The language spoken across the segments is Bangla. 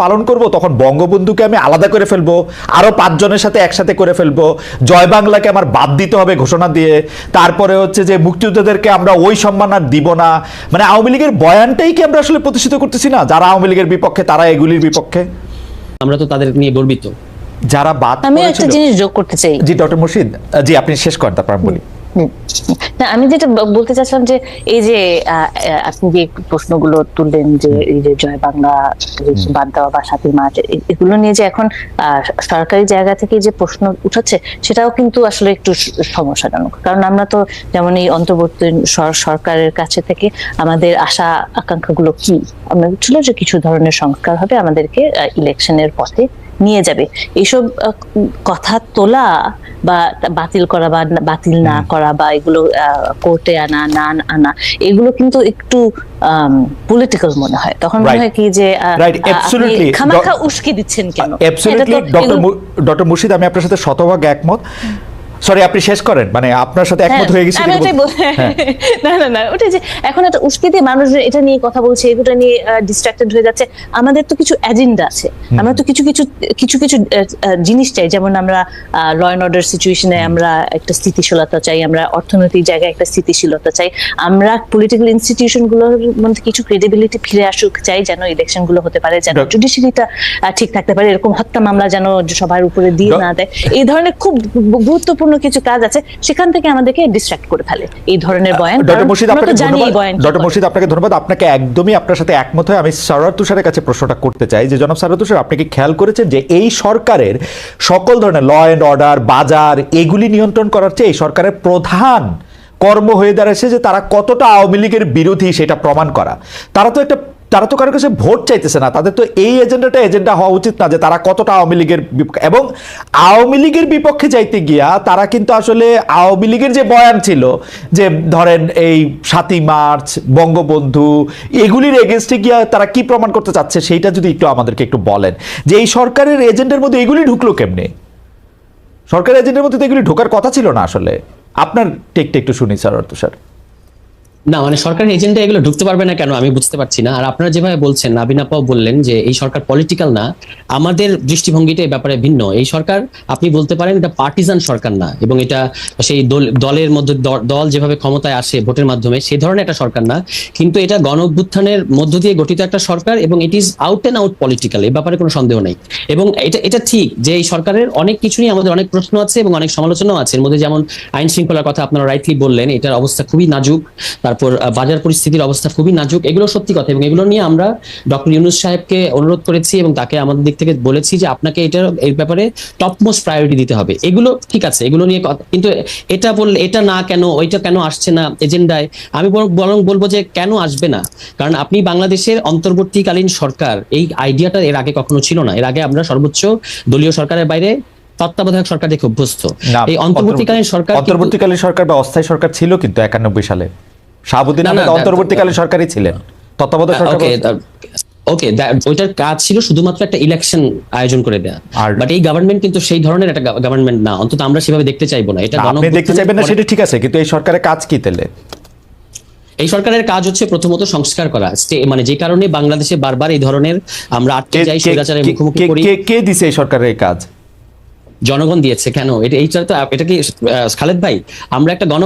পালন করব তখন বঙ্গবন্ধুকে আমি আলাদা করে ফেলব আরও পাঁচজনের সাথে একসাথে করে ফেলব জয় বাংলাকে আমার বাদ দিতে হবে ঘোষণা দিয়ে তারপরে হচ্ছে যে মুক্তিযোদ্ধাদেরকে আমরা ওই সম্মান আর দিব না। মানে আওয়ামী লীগের বয়ানটাই কি আমরা আসলে প্রতিষ্ঠিত করতেছি না? যারা আওয়ামী লীগের বিপক্ষে তারা এগুলির বিপক্ষে? আমরা তো তাদের নিয়ে গর্বিত। যারা বাদ আমি একটা জিনিস যোগ করতে চাই। জি ডক্টর মুর্শিদ জি আপনি শেষ করেন তারপর আমি বলি। না আমি যেটা বলতে চাচ্ছিলাম যে এই যে আপনি যে প্রশ্নগুলো তুললেন যে এই যে জয় বাংলা বাদ দেওয়া বা মার্চ এ- এগুলো নিয়ে যে এখন সরকারি জায়গা থেকে যে প্রশ্ন উঠাচ্ছে সেটাও কিন্তু আসলে একটু সমস্যাজনক। কারণ আমরা তো যেমন এই অন্তর্বর্তী সরকারের কাছে থেকে আমাদের আশা আকাঙ্ক্ষাগুলো কি? আমরা ছিল যে কিছু ধরনের সংস্কার হবে আমাদেরকে ইলেকশনের পথে নিয়ে যাবে। এইসব কথা তোলা বা বাতিল করা বা বাতিল না করা বা এগুলো কোর্টে আনা না আনা এগুলো কিন্তু একটু পলিটিক্যাল মনে হয়। তখন মনে হয় কি যে খামাখা উস্কে দিচ্ছেন কেন? ডক্টর মুর্শিদ আমি আপনার সাথে শতভাগ একমত। সরি আপনি শেষ করেন। মানে আপনার সাথে একমত হ্যাঁ, হয়ে গেছি আমি কিন্তু ওটাই হ্যাঁ। না না না ওটা যে এখন একটা উস্কে দিয়ে মানুষ এটা নিয়ে কথা বলছে এগুলো নিয়ে ডিস্ট্রাক্টেড হয়ে যাচ্ছে আমাদের তো কিছু এজেন্ডা আছে। আমরা তো কিছু কিছু কিছু কিছু জিনিস চাই। যেমন আমরা ল অ্যান্ড অর্ডার সিচুয়েশনে আমরা একটা স্থিতিশীলতা চাই আমরা অর্থনৈতিক জায়গায় একটা স্থিতিশীলতা চাই। আমরা পলিটিক্যাল ইনস্টিটিউশনগুলোর মধ্যে কিছু ক্রেডিবিলিটি ফিরে আসুক চাই যেন ইলেকশনগুলো হতে পারে যেন জুডিশিয়ারিটা ঠিক থাকতে পারে। এরকম হত্যা মামলা যেন সবার উপরে দিয়ে না দেয়। এই ধরনের খুব গুরুত্বপূর্ণ কিছু কাজ আছে সেখান থেকে আমাদেরকে ডিস্ট্রাক্ট করে ফেলে। এই ধরনের বয়ান। ডক্টর মুর্শিদ আপনাকে ধন্যবাদ। ডক্টর মুর্শিদ আপনাকে ধন্যবাদ। আপনাকে একদমই আপনার সাথে একমত হয়ে আমি সারার তুষারের কাছে প্রশ্নটা করতে চাই যে জনাব সারার তুষার আপনি কি খেয়াল করেছেন যে এই সরকারের সকল ধরনের ল অ্যান্ড অর্ডার বাজার এগুলি নিয়ন্ত্রণ করার চেয়ে এই সরকারের প্রধান কর্ম হয়ে দাঁড়াচ্ছে যে তারা কতটা আওয়ামী লীগের বিরোধী সেটা প্রমাণ করা। তারা তো একটা তারা তো কারও কাছে ভোট চাইতেছে না। তাদের তো এই এজেন্ডাটা এজেন্ডা হওয়া উচিত না যে তারা কতটা আওয়ামী লীগের এবং আওয়ামী লীগের বিপক্ষে যাইতে গিয়া তারা কিন্তু আসলে আওয়ামী লীগের যে বয়ান ছিল যে ধরেন এই সাতই মার্চ, বঙ্গবন্ধু, এগুলির এগেনস্টে গিয়া তারা কি প্রমাণ করতে চাচ্ছে সেইটা যদি একটু আমাদেরকে একটু বলেন। যে এই সরকারের এজেন্ডার মধ্যে এগুলি ঢুকলো কেমনে? সরকারের এজেন্ডার মধ্যে তো এগুলি ঢোকার কথা ছিল না আসলে। আপনার টেকটা একটু শুনি, স্যার তুষার না মানে সরকারের এজেন্ডা এগুলো ঢুকতে পারবে না কেন? আমি বুঝতে পারছি না। আর আপনারা যেভাবে বলছেন, নাবিন আপাও বললেন যে এই সরকার পলিটিক্যাল না, আমাদের দৃষ্টিভঙ্গিটা এই ব্যাপারে ভিন্ন। এই সরকার, আপনি বলতে পারেন, এটা পার্টিজান সরকার না এবং এটা সেই দলের মধ্যে দল যেভাবে ক্ষমতায় আসে ভোটের মাধ্যমে, সেই ধরনের একটা সরকার না। কিন্তু এটা গণ অভ্যুত্থানের মধ্য দিয়ে গঠিত একটা সরকার এবং it is out and out political এই ব্যাপারে কোনো সন্দেহ নেই। এবং এটা এটা ঠিক যে এই সরকারের অনেক কিছু নিয়ে আমাদের অনেক প্রশ্ন আছে এবং অনেক সমালোচনাও আছে। এর মধ্যে যেমন আইন শৃঙ্খলার কথা আপনারা রাইটলি বললেন, এটার অবস্থা খুবই নাজুক। তারপর বাজার পরিস্থিতির অবস্থা খুবই নাজুক। এগুলো সত্যি কথা এবং এগুলো নিয়ে আমরা ডক্টর ইউনুস সাহেবকে অনুরোধ করেছি এবং তাকে আমাদের দিক থেকে বলেছি যে আপনাকে এটার এই ব্যাপারে টপ মোস্ট প্রায়োরিটি দিতে হবে। এগুলো ঠিক আছে এগুলো নিয়ে কিন্তু এটা বললে এটা না কেন ওইটা কেন আসছে না এজেন্ডায়? আমি বরং- বলব যে কেন আসবে না? কারণ আপনি বাংলাদেশের অন্তর্বর্তীকালীন সরকার এই আইডিয়াটা এর আগে কখনো ছিল না। এর আগে আমরা সর্বোচ্চ দলীয় সরকারের বাইরে তত্ত্বাবধায়ক সরকার দেখে অভ্যস্ত। এই অন্তর্বর্তীকালীন সরকার অন্তর্বর্তীকালীন সরকার বা অস্থায়ী সরকার ছিল কিন্তু একানব্বই সালে। শাহাবুদ্দিন আহমেদ অন্তর্বর্তীকালীন সরকারই ছিলেন তত্ত্বাবধায়ক সরকার ওকে ওইটার কাজ ছিল শুধুমাত্র একটা ইলেকশন আয়োজন করে দেয়া। বাট এই গভর্নমেন্ট কিন্তু সেই ধরনের একটা গভর্নমেন্ট না অন্তত আমরা সেভাবে দেখতে চাইব না। এটা আপনি দেখতে চাইবেন না সেটা ঠিক আছে কিন্তু এই সরকারের কাজ কি তেলে এই সরকারের কাজ হচ্ছে প্রথমত সংস্কার করা। মানে যে কারণে বাংলাদেশে বারবার এই ধরনের আমরা আটকে যাই স্বৈরাচারের মুখোমুখি করি। কে কে দিছে এই সরকারের কাজ? জনগণ দিয়েছে কেন? এটা এইটা তো এটা কি খালেদ ভাই আমরা একটা গণ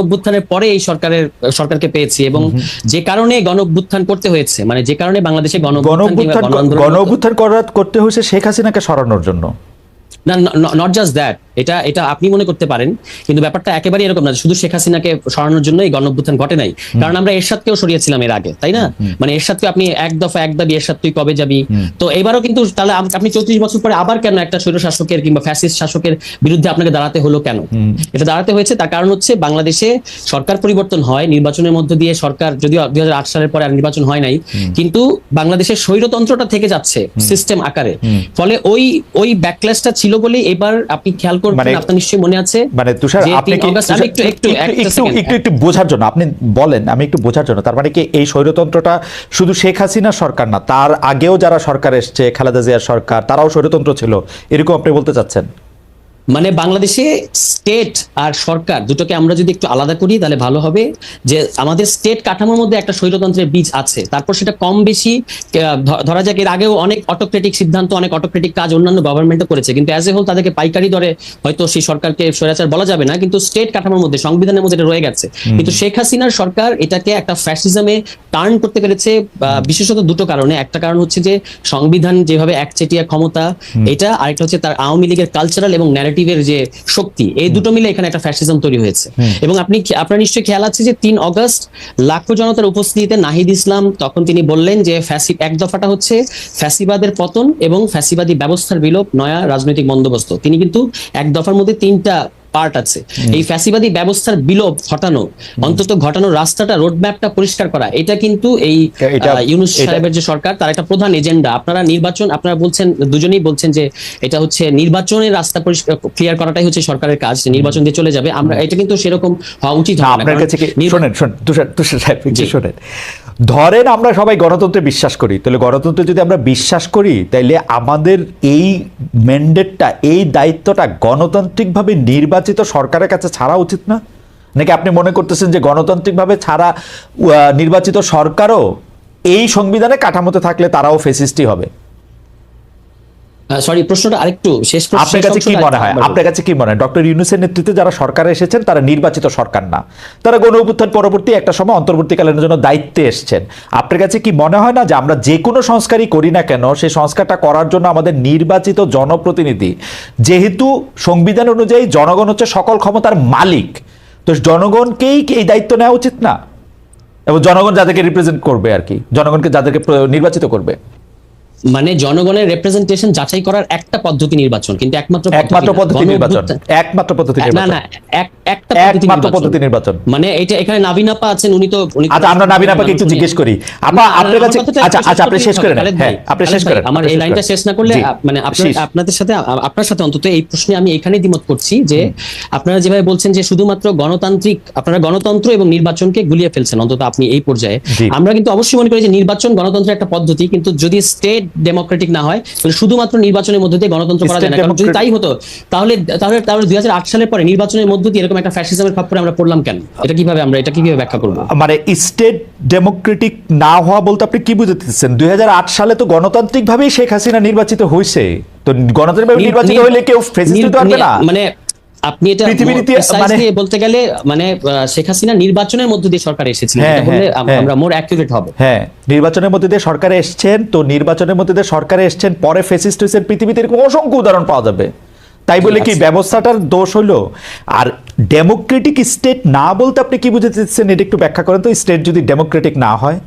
পরে এই সরকারের সরকারকে পেয়েছি এবং যে কারণে গণ করতে হয়েছে মানে যে কারণে বাংলাদেশে গণ গণ করতে হয়েছে শেখ হাসিনাকে সরানোর জন্য। না নট জাস্ট দ্যাট এটা এটা আপনি মনে করতে পারেন কিন্তু ব্যাপারটা একেবারে এরকম না শুধু শেখ হাসিনাকে সরানোর জন্য এই গণঅভ্যুত্থান ঘটে নাই। কারণ আমরা এরশাদকেও সরিয়েছিলাম এর আগে তাই না? মানে এরশাদকে আপনি এক দফা এক দাবি এরশাদ তুই কবে যাবি? তো এবারও কিন্তু তাহলে আপনি চৌত্রিশ বছর পরে আবার কেন একটা স্বৈর শাসকের কিংবা ফ্যাসিস্ট শাসকের বিরুদ্ধে আপনাকে দাঁড়াতে হলো কেন? এটা দাঁড়াতে হয়েছে তার কারণ হচ্ছে বাংলাদেশে সরকার পরিবর্তন হয় নির্বাচনের মধ্য দিয়ে সরকার যদিও দুই সালের পরে আর নির্বাচন হয় নাই কিন্তু বাংলাদেশের স্বৈরতন্ত্রটা থেকে যাচ্ছে সিস্টেম আকারে। ফলে ওই ওই ব্যাকলেসটা ছিল বলে এবার আপনি খেয়াল করবেন মানে- আপনার নিশ্চয়ই মনে আছে মানে তুষার আপনি একটু একটু একটু একটু একটু বোঝার জন্য আপনি বলেন আমি একটু বোঝার জন্য। তার মানে কি এই স্বৈরতন্ত্রটা শুধু শেখ হাসিনা সরকার না তার আগেও যারা সরকার এসছে খালেদা জিয়ার সরকার তারাও স্বৈরতন্ত্র ছিল এরকম আপনি বলতে চাচ্ছেন? মানে বাংলাদেশে স্টেট আর সরকার দুটোকে আমরা যদি একটু আলাদা করি তাহলে ভালো হবে যে আমাদের স্টেট কাঠামোর মধ্যে একটা স্বৈরতন্ত্রের বীজ আছে। তারপর সেটা কম বেশি ধরা যাক এর আগেও অনেক অটোক্রেটিক সিদ্ধান্ত অনেক অটোক্রেটিক কাজ অন্যান্য গভর্নমেন্টও করেছে। কিন্তু অ্যাজ এ হোল তাদেরকে পাইকারি দরে হয়তো সেই সরকারকে স্বৈরাচার বলা যাবে না কিন্তু স্টেট কাঠামোর মধ্যে সংবিধানের মধ্যে এটা রয়ে গেছে। কিন্তু শেখ হাসিনার সরকার এটাকে একটা ফ্যাসিজমে টার্ন করতে পেরেছে বিশেষত দুটো কারণে। একটা কারণ হচ্ছে যে সংবিধান যেভাবে একচেটিয়া ক্ষমতা এটা আরেকটা হচ্ছে তার আওয়ামী লীগের কালচারাল এবং ন্যারেটিভের যে শক্তি এই দুটো মিলে এখানে একটা ফ্যাসিজম তৈরি হয়েছে। এবং আপনি আপনার নিশ্চয়ই খেয়াল আছে যে তিন অগস্ট লাখো জনতার উপস্থিতিতে নাহিদ ইসলাম তখন তিনি বললেন যে ফ্যাসি এক দফাটা হচ্ছে ফ্যাসিবাদের পতন এবং ফ্যাসিবাদী ব্যবস্থার বিলোপ নয়া রাজনৈতিক বন্দোবস্ত। তিনি কিন্তু এক দফার মধ্যে তিনটা পার্ট আছে। এই ফ্যাসিবাদী ব্যবস্থার বিলোপ ঘটানো অন্তত ঘটানোর রাস্তাটা রোড ম্যাপটা পরিষ্কার করা এটা কিন্তু এই ইউনুস সাহেবের যে সরকার তার একটা প্রধান এজেন্ডা। আপনারা নির্বাচন আপনারা বলছেন দুজনেই বলছেন যে এটা হচ্ছে নির্বাচনের রাস্তা পরিষ্কার ক্লিয়ার করাটাই হচ্ছে সরকারের কাজ নির্বাচন দিয়ে চলে যাবে। আমরা এটা কিন্তু সেরকম হওয়া উচিত আপনার কাছে নির্বা- শোনেন তুষার তুষার সাহেব। শোনেন। ধরেন আমরা সবাই গণতন্ত্রে বিশ্বাস করি, তাহলে গণতন্ত্রে যদি আমরা বিশ্বাস করি, তাইলে আমাদের এই ম্যান্ডেটটা এই দায়িত্বটা গণতান্ত্রিকভাবে নির্বাচিত সরকারের কাছে ছাড়া উচিত না? নাকি আপনি মনে করতেছেন যে গণতান্ত্রিকভাবে ছাড়া নির্বাচিত সরকারও এই সংবিধানে কাঠামোতে থাকলে তারাও ফেসিস্টি হবে? সরি প্রশ্নটা আরেকটু শেষ প্রশ্ন- আপনার কাছে কি মনে হয়? আপনার কাছে কি মনে হয়? ডক্টর ইউনুসের নেতৃত্বে যারা সরকারে এসেছেন তারা নির্বাচিত সরকার না। তারা গণ অভ্যুত্থান পরবর্তী একটা সময় অন্তর্বর্তীকালীনের জন্য দায়িত্বে এসেছেন। আপনার কাছে কি মনে হয় না যে আমরা যে কোনো সংস্কারই করি না কেন সেই সংস্কারটা করার জন্য আমাদের নির্বাচিত জনপ্রতিনিধি যেহেতু সংবিধান অনুযায়ী জনগণ হচ্ছে সকল ক্ষমতার মালিক তো জনগণকেই কি এই দায়িত্ব নেওয়া উচিত না? এবং জনগণ যাদেরকে রিপ্রেজেন্ট করবে আর কি জনগণকে যাদেরকে নির্বাচিত করবে। মানে জনগণের রিপ্রেজেন্টেশন যাচাই করার একটা পদ্ধতি নির্বাচন কিন্তু একমাত্র একমাত্র পদ্ধতি নির্বাচন। একমাত্র পদ্ধতি না না এক- একটা পদ্ধতি একমাত্র পদ্ধতি নির্বাচন। মানে এটা এখানে নাবিনাপা আছেন উনি তো উনি আচ্ছা আমরা নাবিন আপাকে একটু জিজ্ঞেস করি। আপা আপনার কাছে আচ্ছা আচ্ছা আপনি শেষ করেন। হ্যাঁ আপনি শেষ করেন। আমার এই লাইনটা শেষ না করলে মানে আপনাদের সাথে আপনার সাথে অন্তত এই প্রশ্নে আমি এখানে দ্বিমত করছি যে আপনারা যেভাবে বলছেন যে শুধুমাত্র গণতান্ত্রিক আপনারা গণতন্ত্র এবং নির্বাচনকে গুলিয়ে ফেলছেন অন্তত আপনি এই পর্যায়ে। আমরা কিন্তু অবশ্যই মনে করি যে নির্বাচন গণতন্ত্রের একটা পদ্ধতি কিন্তু যদি স্টেট ডেমোক্রেটিক না হয় তাহলে শুধুমাত্র নির্বাচনের মধ্যে দিয়ে গণতন্ত্র করা যায় না। কারণ যদি তাই হতো তাহলে তাহলে তাহলে দুই সালের পরে নির্বাচনের মধ্য দিয়ে এরকম একটা ফ্যাসিজমের খপ্পরে আমরা পড়লাম কেন? এটা কীভাবে আমরা এটা কীভাবে ব্যাখ্যা করব? মানে স্টেট ডেমোক্রেটিক না হওয়া বলতে আপনি কি বুঝতেছেন দুই হাজার আট সালে তো গণতান্ত্রিক ভাবেই শেখ হাসিনা নির্বাচিত হয়েছে তো গণতান্ত্রিক নির্বাচিত নির- হইলে কেউ ফেসিস্ট হতে পারবে না। মানে আপনি এটা মানে- বলতে গেলে মানে শেখ হাসিনা নির্বাচনের মধ্য দিয়ে সরকার এসেছিলেন। হ্যাঁ, হ্যাঁ, আম-। আমরা মোর অ্যাকুরেট হবে। হ্যাঁ নির্বাচনের মধ্যে দিয়ে সরকারে এসছেন তো নির্বাচনের মধ্যে দিয়ে সরকারে এসছেন পরে ফেসিস্ট হয়েছেন পৃথিবীতে এরকম অসংখ্য উদাহরণ পাওয়া যাবে। তাই বলে কি। ব্যবস্থাটার দোষ হলো আর ডেমোক্রেটিক স্টেট না বলতে আপনি কি বুঝতে চাচ্ছেন এটা একটু ব্যাখ্যা করেন তো স্টেট যদি ডেমোক্রেটিক না হয়।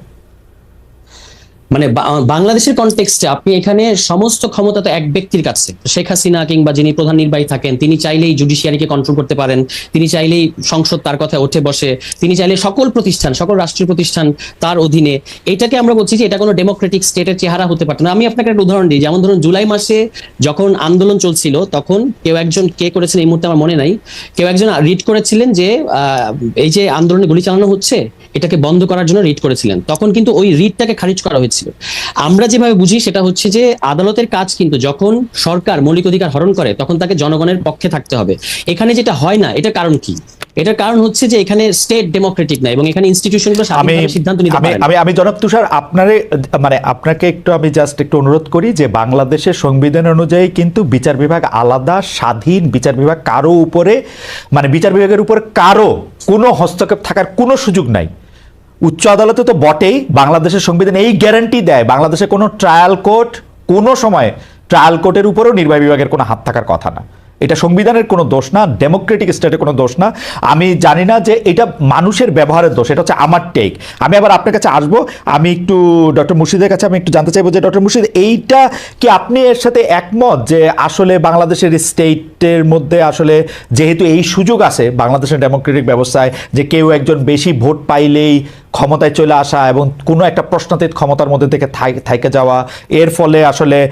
মানে বাংলাদেশের কনটেক্সটে আপনি এখানে সমস্ত ক্ষমতা তো এক ব্যক্তির কাছে। শেখ হাসিনা কিংবা যিনি প্রধান নির্বাহী থাকেন, তিনি চাইলেই জুডিশিয়ারিকে কন্ট্রোল করতে পারেন, তিনি চাইলেই সংসদ তার কথায় ওঠে বসে, তিনি চাইলে সকল প্রতিষ্ঠান, সকল রাষ্ট্রীয় প্রতিষ্ঠান তার অধীনে। এটাকে আমরা বলছি যে এটা কোনো ডেমোক্রেটিক স্টেটের চেহারা হতে পারে না। আমি আপনাকে একটা উদাহরণ দিই, যেমন ধরুন জুলাই মাসে যখন আন্দোলন চলছিল, তখন কেউ একজন কে করেছেন এই মুহূর্তে আমার মনে নাই, কেউ একজন রিড করেছিলেন যে এই যে আন্দোলনে গুলি চালানো হচ্ছে এটাকে বন্ধ করার জন্য রিট করেছিলেন। তখন কিন্তু ওই রিটটাকে খারিজ করা হয়েছিল। আমরা যেভাবে বুঝি সেটা হচ্ছে যে আদালতের কাজ কিন্তু যখন সরকার মৌলিক অধিকার হরণ করে তখন তাকে জনগণের পক্ষে থাকতে হবে। এখানে যেটা হয় না এটার কারণ কি? এটার কারণ হচ্ছে যে এখানে স্টেট ডেমোক্রেটিক না এবং এখানে ইনস্টিটিউশনগুলো স্বাধীনভাবে সিদ্ধান্ত নিতে পারে আমি আমি জনাব তুষার আপনারে মানে আপনাকে একটু আমি জাস্ট একটু অনুরোধ করি যে বাংলাদেশের সংবিধান অনুযায়ী কিন্তু বিচার বিভাগ আলাদা স্বাধীন বিচার বিভাগ কারও উপরে মানে বিচার বিভাগের উপর কারও কোনো হস্তক্ষেপ থাকার কোনো সুযোগ নাই। উচ্চ আদালতে তো বটেই বাংলাদেশের সংবিধান এই গ্যারান্টি দেয়। বাংলাদেশে কোনো ট্রায়াল কোর্ট কোনো সময় ট্রায়াল কোর্টের উপরেও নির্বাহী বিভাগের কোনো হাত থাকার কথা না। এটা সংবিধানের কোনো দোষ না ডেমোক্রেটিক স্টেটের কোনো দোষ না। আমি জানি না যে এটা মানুষের ব্যবহারের দোষ, এটা হচ্ছে আমার টেক আমি আবার আপনার কাছে আসব, আমি একটু ডক্টর মুর্শিদের কাছে আমি একটু জানতে চাইব যে ডক্টর মুর্শিদ, এইটা কি আপনি এর সাথে একমত যে আসলে বাংলাদেশের স্টেটের মধ্যে আসলে যেহেতু এই সুযোগ আছে বাংলাদেশের ডেমোক্রেটিক ব্যবস্থায় যে কেউ একজন বেশি ভোট পাইলেই ক্ষমতায় চলে আসা এবং কোনো একটা প্রশ্নাতীত ক্ষমতার মধ্যে থেকে থাই- থাইকে যাওয়া, এর ফলে আসলে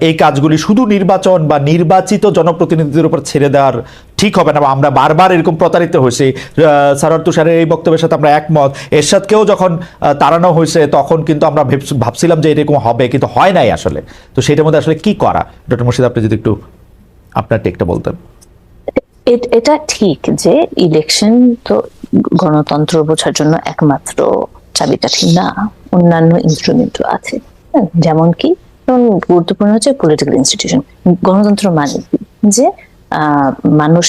এই কাজগুলি শুধু নির্বাচন বা নির্বাচিত জনপ্রতিনিধিদের উপর ছেড়ে দেওয়ার ঠিক হবে না আমরা বারবার এরকম প্রতারিত হয়েছি। সারার তুষারের এই বক্তব্যের সাথে আমরা একমত। এর এরশাদকেও যখন তাড়ানো হয়েছে, তখন কিন্তু আমরা ভেব- ভাবছিলাম যে এরকম হবে, কিন্তু হয় নাই আসলে। তো সেটার মধ্যে আসলে কি করা? ডক্টর মুর্শিদ, আপনি যদি একটু আপনার টেকটা বলতেন। এটা ঠিক যে ইলেকশন তো গণতন্ত্র বোঝার জন্য একমাত্র চাবিকাঠি না অন্যান্য ইনস্ট্রুমেন্টও আছে। হ্যাঁ, যেমন কি গুরুত্বপূর্ণ হচ্ছে পলিটিক্যাল ইনস্টিটিউশন গণতন্ত্র মানে যে মানুষ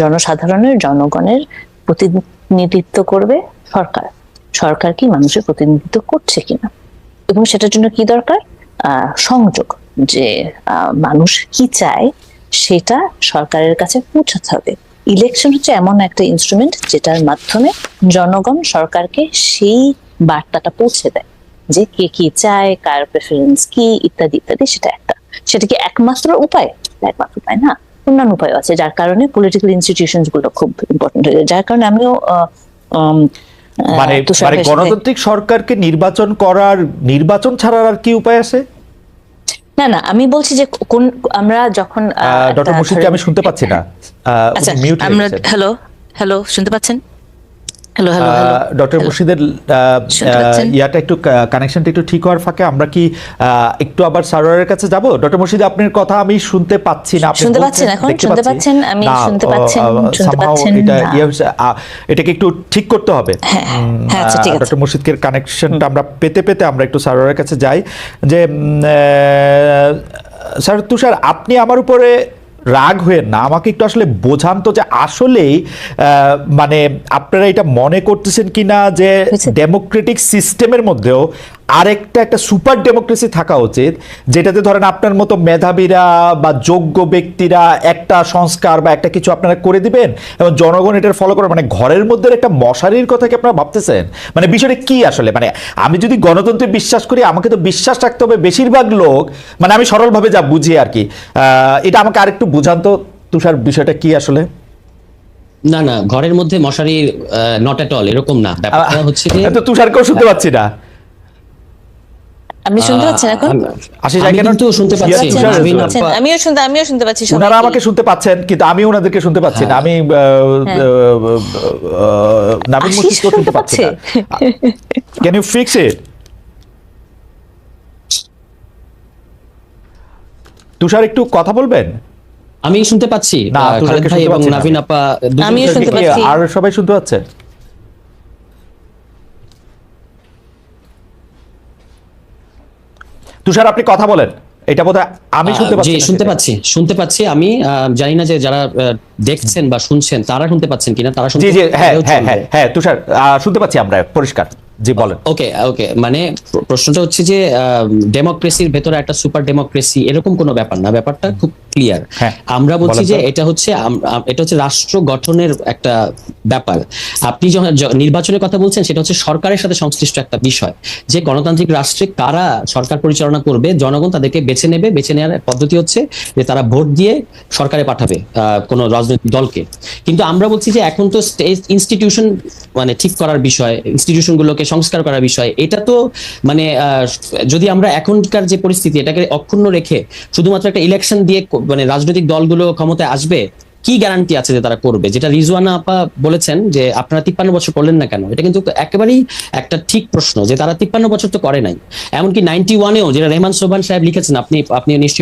জনসাধারণের জনগণের প্রতিনিধিত্ব করবে সরকার। সরকার কি মানুষের প্রতিনিধিত্ব করছে কিনা? এবং সেটার জন্য কি দরকার? সংযোগ। যে মানুষ কি চায় সেটা সরকারের কাছে পৌঁছাতে হবে। ইলেকশন হচ্ছে এমন একটা ইনস্ট্রুমেন্ট যেটার মাধ্যমে জনগণ সরকারকে সেই বার্তাটা পৌঁছে দেয় যে কে কি চায় কার প্রেফারেন্স কি ইত্যাদি ইত্যাদি সেটা একটা। সেটা কি একমাত্র উপায়? একমাত্র উপায় না অন্যান্য উপায় আছে যার কারণে পলিটিক্যাল ইনস্টিটিউশনগুলো খুব ইম্পর্টেন্ট হয়ে যায়। যার কারণে আমিও মানে মানে গণতান্ত্রিক সরকারকে নির্বাচন করার নির্বাচন ছাড়ার আর কি উপায় আছে? না না আমি বলছি যে কোন আমরা যখন আহ, ডক্টর মুশিদকে মুর্শিদকে আমি শুনতে পাচ্ছি না। আচ্ছা আমরা হ্যালো হ্যালো শুনতে পাচ্ছেন? ডক্টর মুর্শিদের? ইয়াটা একটু কানেকশনটা একটু ঠিক হওয়ার ফাঁকে আমরা কি একটু আবার সার্ভারের কাছে যাব ডক্টর মুর্শিদ আপনার কথা আমি শুনতে পাচ্ছি না আপনি শুনতে পাচ্ছেন এখন? শুনতে পাচ্ছেন? আমি শুনতে পাচ্ছেন? শুনতে পাচ্ছেন? এটা। ইয়ে এটাকে একটু ঠিক করতে হবে হ্যাঁ, হ্যাঁ, আচ্ছা, ঠিক আছে। ডক্টর মুর্শিদকে কানেকশনটা আমরা পেতে পেতে আমরা একটু সার্ভারের কাছে যাই যে স্যার তুষার আপনি আমার উপরে রাগ হয়ে না আমাকে একটু আসলে বোঝান তো যে আসলেই মানে আপনারা এটা মনে করতেছেন কিনা যে ডেমোক্রেটিক সিস্টেমের মধ্যেও আরেকটা একটা সুপার ডেমোক্রেসি থাকা উচিত যেটাতে ধরেন আপনার মতো মেধাবীরা বা যোগ্য ব্যক্তিরা একটা সংস্কার বা একটা কিছু আপনারা করে দিবেন এবং জনগণ এটার ফলো করে মানে ঘরের মধ্যে একটা মশারির কথা কি আপনারা ভাবতেছেন? মানে বিষয়টা কি আসলে? মানে আমি যদি গণতন্ত্রে বিশ্বাস করি আমাকে তো বিশ্বাস রাখতে হবে বেশিরভাগ লোক মানে আমি সরলভাবে যা বুঝি আর কি। আহ, এটা আমাকে আরেকটু বুঝান তো তুষার বিষয়টা কি আসলে? না না ঘরের মধ্যে মশারি নট এট অল এরকম না। ব্যাপারটা হচ্ছে তুষারকেও শুনতে পাচ্ছি না। আপনি শুনতে পাচ্ছেন এখন? আশিস আমি আইকেন শুনতে পাচ্ছি। তুষার নাবিন শুনতে পাচ্ছেন? আপা- আমিও শুনতে আমিও শুনতে পাচ্ছি ওনারা আমাকে শুনতে পাচ্ছেন কিন্তু আমি ওনাদেরকে শুনতে পাচ্ছি না। আমি শুনতে পাচ্ছি না। Can you fix it Tushar একটু কথা বলবেন? আমি শুনতে পাচ্ছি। না, খালেদ ভাই এবং পাচ্ছি আপা আমিও শুনতে পাচ্ছি। আর সবাই শুনতে পাচ্ছে? তুষার আপনি কথা বলেন। এটা বোধহয় আমি শুনতে পাচ্ছি শুনতে পাচ্ছি শুনতে পাচ্ছি। আমি আহ, জানি না যে যারা দেখছেন বা শুনছেন তারা শুনতে পাচ্ছেন কিনা তারা শুনতে হ্যাঁ হ্যাঁ হ্যাঁ হ্যাঁ তুষার আহ, শুনতে পাচ্ছি আমরা পরিষ্কার। জি বলেন। ওকে ওকে মানে প্রশ্নটা হচ্ছে যে ডেমোক্রেসির ভেতরে একটা সুপার ডেমোক্রেসি এরকম কোনো ব্যাপার না। ব্যাপারটা খুব ক্লিয়ার আমরা বলছি যে এটা হচ্ছে এটা হচ্ছে রাষ্ট্র গঠনের একটা ব্যাপার। আপনি যখন নির্বাচনের কথা বলছেন সেটা হচ্ছে সরকারের সাথে সংশ্লিষ্ট একটা বিষয়। যে গণতান্ত্রিক রাষ্ট্রে কারা সরকার পরিচালনা করবে জনগণ তাদেরকে বেছে নেবে। বেছে নেওয়ার পদ্ধতি হচ্ছে যে তারা ভোট দিয়ে সরকারে পাঠাবে আহ, কোনো রাজনৈতিক দলকে। কিন্তু আমরা বলছি যে এখন তো ইনস্টিটিউশন মানে ঠিক করার বিষয় ইনস্টিটিউশন গুলোকে সংস্কার করার বিষয়, এটা তো মানে যদি আমরা এখনকার যে পরিস্থিতি, এটাকে অক্ষুণ্ণ রেখে শুধুমাত্র একটা ইলেকশন দিয়ে মানে রাজনৈতিক দলগুলো ক্ষমতায় আসবে, কি গ্যারান্টি আছে যে তারা করবে? যেটা রিজওয়ানা আপা বলেছেন যে, আপনারা তিপ্পান্ন বছর করলেন না কেন? এটা কিন্তু একেবারেই একটা ঠিক প্রশ্ন যে, তারা তিপ্পান্ন বছর তো করে নাই। এমনকি নাইনটি ওয়ানেও যেটা রেহমান সোবান সাহেব লিখেছেন, আপনি আপনি নিশ্চয়ই